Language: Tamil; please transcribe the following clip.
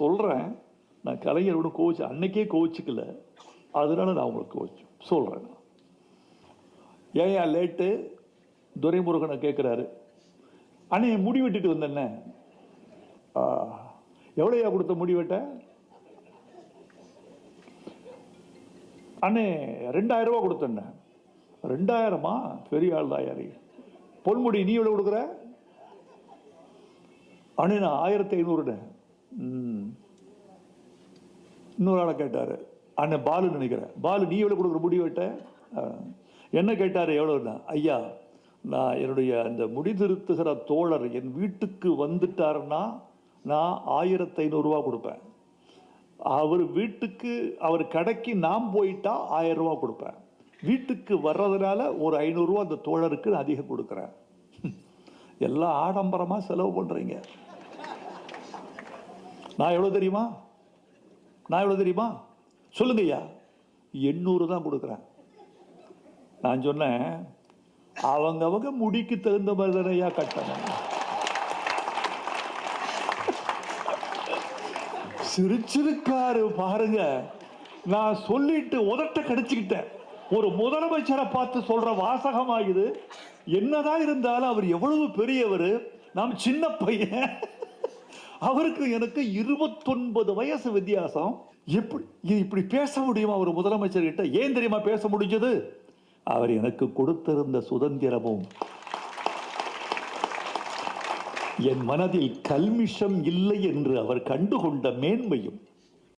சொல்கிறேன் நான் கலைஞரோட கோச்சு அன்னைக்கே கோச்சிக்கல அதனால நான் உங்களுக்கு கோச்சு சொல்கிறேன் ஏன் லேட்டு? துரைமுருகனை கேட்குறாரு அண்ணே முடி வெட்டிட்டு வந்தேன்ன. எவ்வளோயா கொடுத்த முடி வெட்ட? அண்ணே ரெண்டாயிரம் ரூபா கொடுத்தண்ண ரெண்டாயிரமா? பெரிய ஆள் தான் யாரி பொன்முடி நீ எவ்வளோ கொடுக்குற? அண்ணே நான் ஆயிரத்தி ஐநூறுண்ணே இன்னொரு ஆளை கேட்டார். அண்ணன் பாலு நினைக்கிறேன். பாலு நீ எவ்வளோ கொடுக்குற முடி வெட்ட? என்ன கேட்டார் எவ்வளோண்ணா ஐயா நான் என்னுடைய அந்த முடிதிருத்துகிற தோழர் என் வீட்டுக்கு வந்துட்டாருன்னா நான் ஆயிரத்தி ஐநூறுரூவா கொடுப்பேன். அவர் வீட்டுக்கு அவர் கடைக்கு நான் போயிட்டா ஆயிரரூவா கொடுப்பேன். வீட்டுக்கு வர்றதுனால ஒரு ஐநூறுரூவா அந்த தோழருக்கு நான் அதிகம் கொடுக்குறேன். எல்லாம் ஆடம்பரமாக செலவு பண்ணுறீங்க நான் எவ்வளோ தெரியுமா? நான் எவ்வளோ தெரியுமா? சொல்லுங்க ஐயா. எண்ணூறு தான் கொடுக்குறேன். நான் சொன்னேன் அவங்க அவங்க முடிக்கு தகுந்த மாதிரி தானே ஐயா கட்டணும். சிரிச்சிருக்காரு பாருங்க. நான் சொல்லிட்டு உதட்ட கடிச்சுக்கிட்டேன். ஒரு முதலமைச்சரை பார்த்து சொல்ற வாசகமாகுது. என்னதான் இருந்தாலும் அவர் எவ்வளவு பெரியவர். நாம் சின்ன பையன். அவருக்கு எனக்கு இருபத்தொன்பது வயசு வித்தியாசம். எப்படி இது இப்படி பேச முடியுமா? ஒரு முதலமைச்சர் கிட்ட ஏன் தெரியுமா பேச முடிஞ்சது? அவர் எனக்கு கொடுத்திருந்த சுதந்திரமும். என் மனதில் கல்மிஷம் இல்லை என்று அவர் கண்டுகொண்ட மேன்மையும்.